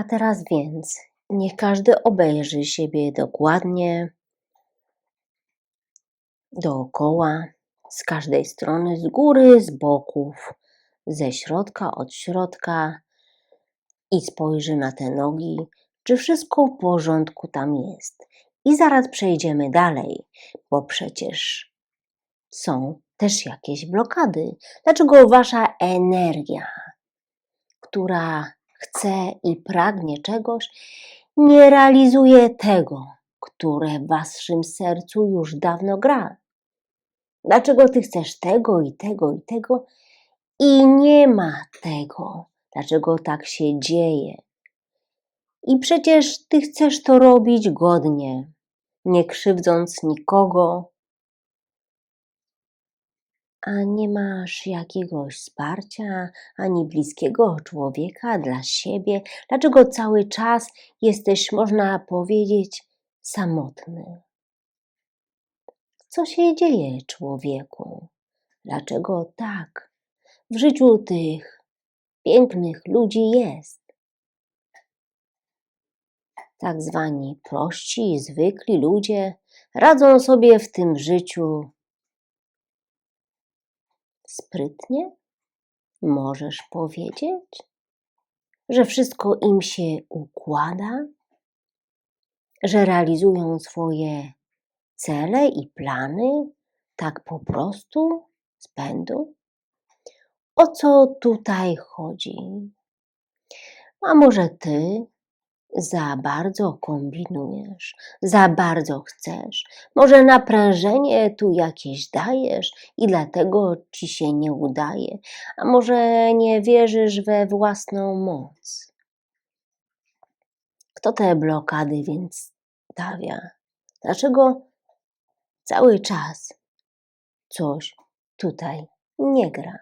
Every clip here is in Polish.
A teraz więc niech każdy obejrzy siebie dokładnie dookoła, z każdej strony, z góry, z boków, ze środka, od środka i spojrzy na te nogi, czy wszystko w porządku tam jest. I zaraz przejdziemy dalej, bo przecież są też jakieś blokady. Dlaczego wasza energia, która chce i pragnie czegoś, nie realizuje tego, które w waszym sercu już dawno gra? Dlaczego ty chcesz tego i tego i tego i nie ma tego? Dlaczego tak się dzieje? I przecież ty chcesz to robić godnie, nie krzywdząc nikogo, a nie masz jakiegoś wsparcia ani bliskiego człowieka dla siebie? Dlaczego cały czas jesteś, można powiedzieć, samotny? Co się dzieje, człowieku? Dlaczego tak w życiu tych pięknych ludzi jest? Tak zwani prości, zwykli ludzie radzą sobie w tym życiu sprytnie? Możesz powiedzieć, że wszystko im się układa, że realizują swoje cele i plany tak po prostu z pędu? O co tutaj chodzi? A może ty za bardzo kombinujesz, za bardzo chcesz, może naprężenie tu jakieś dajesz i dlatego ci się nie udaje, a może nie wierzysz we własną moc. Kto te blokady więc stawia? Dlaczego cały czas coś tutaj nie gra?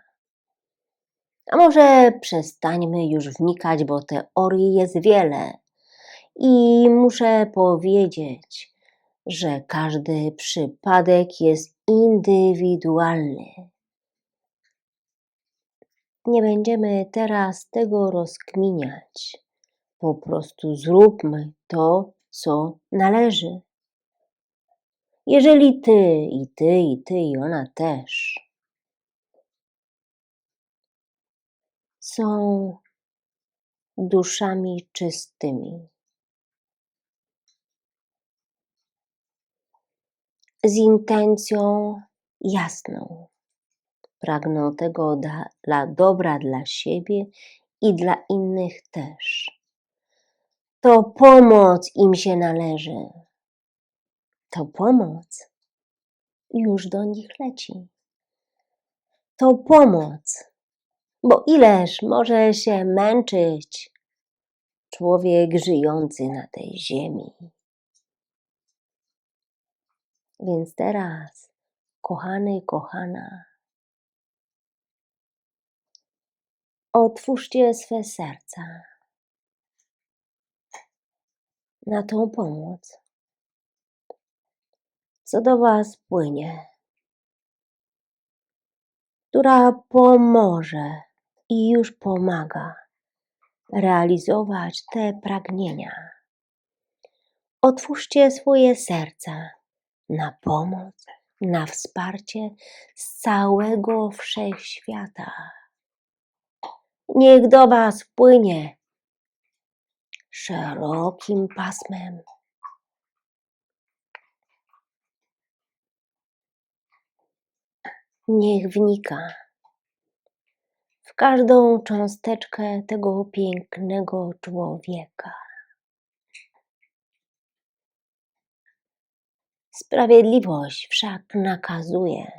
A może przestańmy już wnikać, bo teorii jest wiele i muszę powiedzieć, że każdy przypadek jest indywidualny. Nie będziemy teraz tego rozkminiać. Po prostu zróbmy to, co należy. Jeżeli ty i ty i ty i ona też są duszami czystymi, z intencją jasną. Pragną tego dla, dobra dla siebie i dla innych też. To pomoc im się należy. To pomoc już do nich leci. To pomoc, bo ileż może się męczyć człowiek żyjący na tej ziemi. Więc teraz, kochany, kochana, otwórzcie swe serca na tą pomoc, co do Was płynie, która pomoże i już pomaga realizować te pragnienia. Otwórzcie swoje serca na pomoc, na wsparcie z całego wszechświata. Niech do Was płynie szerokim pasmem. Niech wnika w każdą cząsteczkę tego pięknego człowieka. Sprawiedliwość wszak nakazuje,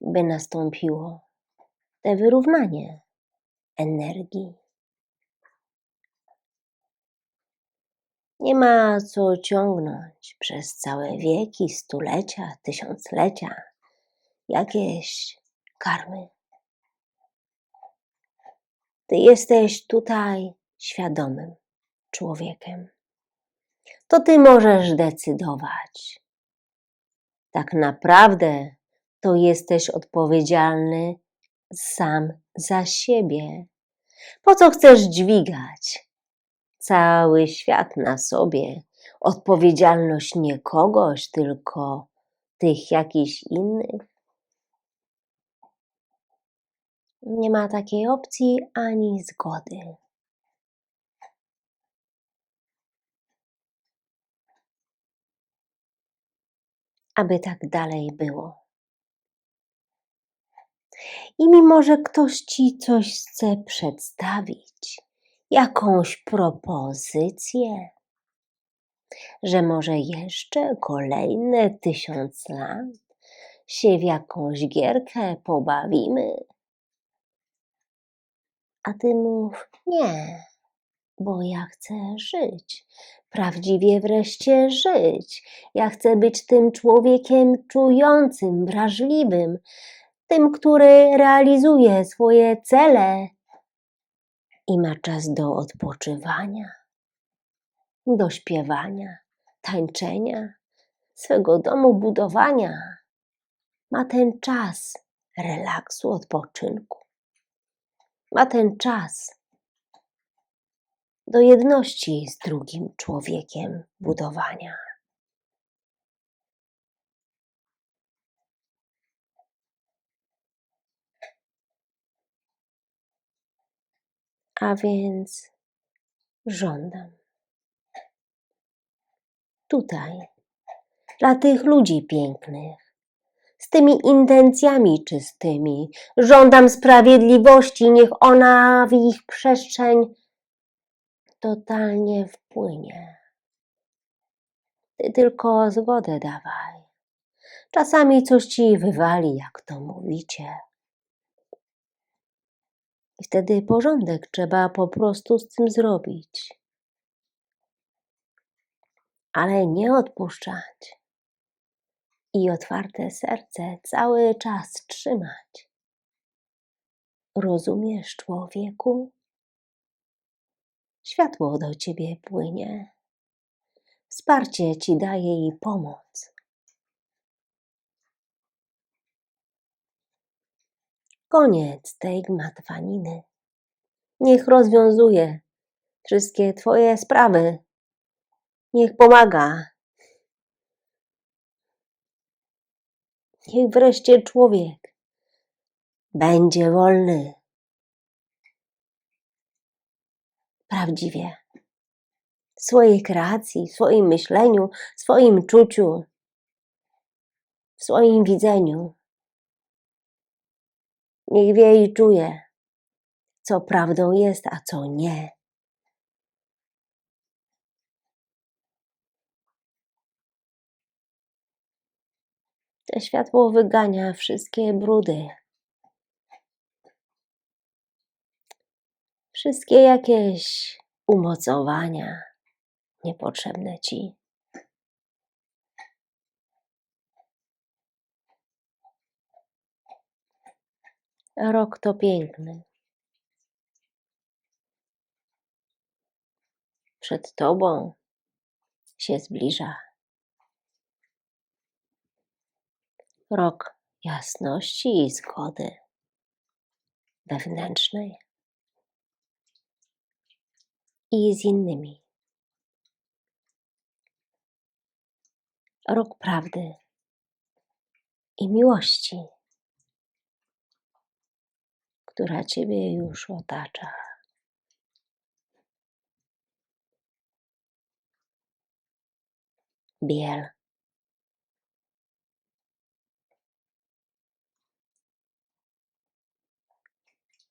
by nastąpiło te wyrównanie energii. Nie ma co ciągnąć przez całe wieki, stulecia, tysiąclecia jakieś karmy. Ty jesteś tutaj świadomym człowiekiem. To ty możesz decydować. Tak naprawdę to jesteś odpowiedzialny sam za siebie. Po co chcesz dźwigać cały świat na sobie? Odpowiedzialność nie kogoś, tylko tych jakichś innych? Nie ma takiej opcji ani zgody. Aby tak dalej było. I mimo, że ktoś ci coś chce przedstawić, jakąś propozycję, że może jeszcze kolejne tysiąc lat się w jakąś gierkę pobawimy, a ty mów nie, bo ja chcę żyć, prawdziwie wreszcie żyć. Ja chcę być tym człowiekiem czującym, wrażliwym, tym, który realizuje swoje cele i ma czas do odpoczywania, do śpiewania, tańczenia, swego domu budowania. Ma ten czas relaksu, odpoczynku. Ma ten czas do jedności z drugim człowiekiem budowania. A więc żądam tutaj, dla tych ludzi pięknych, z tymi intencjami czystymi, żądam sprawiedliwości, niech ona w ich przestrzeń totalnie wpłynie. Ty tylko zgodę dawaj. Czasami coś ci wywali, jak to mówicie. I wtedy porządek trzeba po prostu z tym zrobić. Ale nie odpuszczać. I otwarte serce cały czas trzymać. Rozumiesz, człowieku? Światło do ciebie płynie. Wsparcie ci daje i pomoc. Koniec tej gmatwaniny. Niech rozwiązuje wszystkie Twoje sprawy. Niech pomaga. Niech wreszcie człowiek będzie wolny. Prawdziwie. W swojej kreacji, w swoim myśleniu, w swoim czuciu, w swoim widzeniu. Niech wie i czuje, co prawdą jest, a co nie. To światło wygania wszystkie brudy. Wszystkie jakieś umocowania niepotrzebne ci. Rok to piękny. Przed tobą się zbliża. Rok jasności i zgody wewnętrznej i z innymi. Rok prawdy i miłości która Ciebie już otacza. Biel.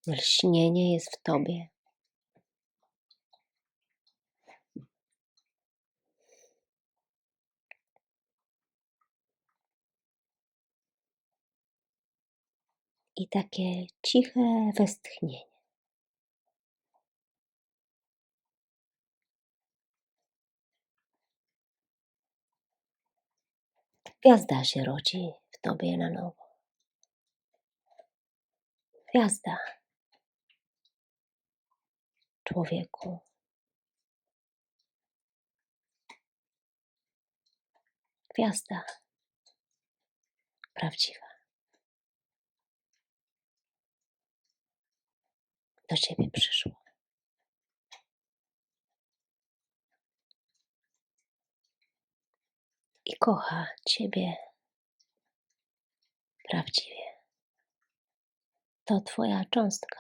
Lśnienie jest w Tobie. I takie ciche westchnienie. Gwiazda się rodzi w tobie na nowo. Gwiazda. Człowieku. Gwiazda. Prawdziwa. Do ciebie przyszła. I kocha ciebie prawdziwie. To twoja cząstka.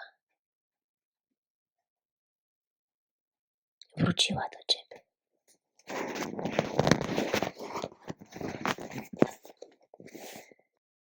Wróciła do ciebie.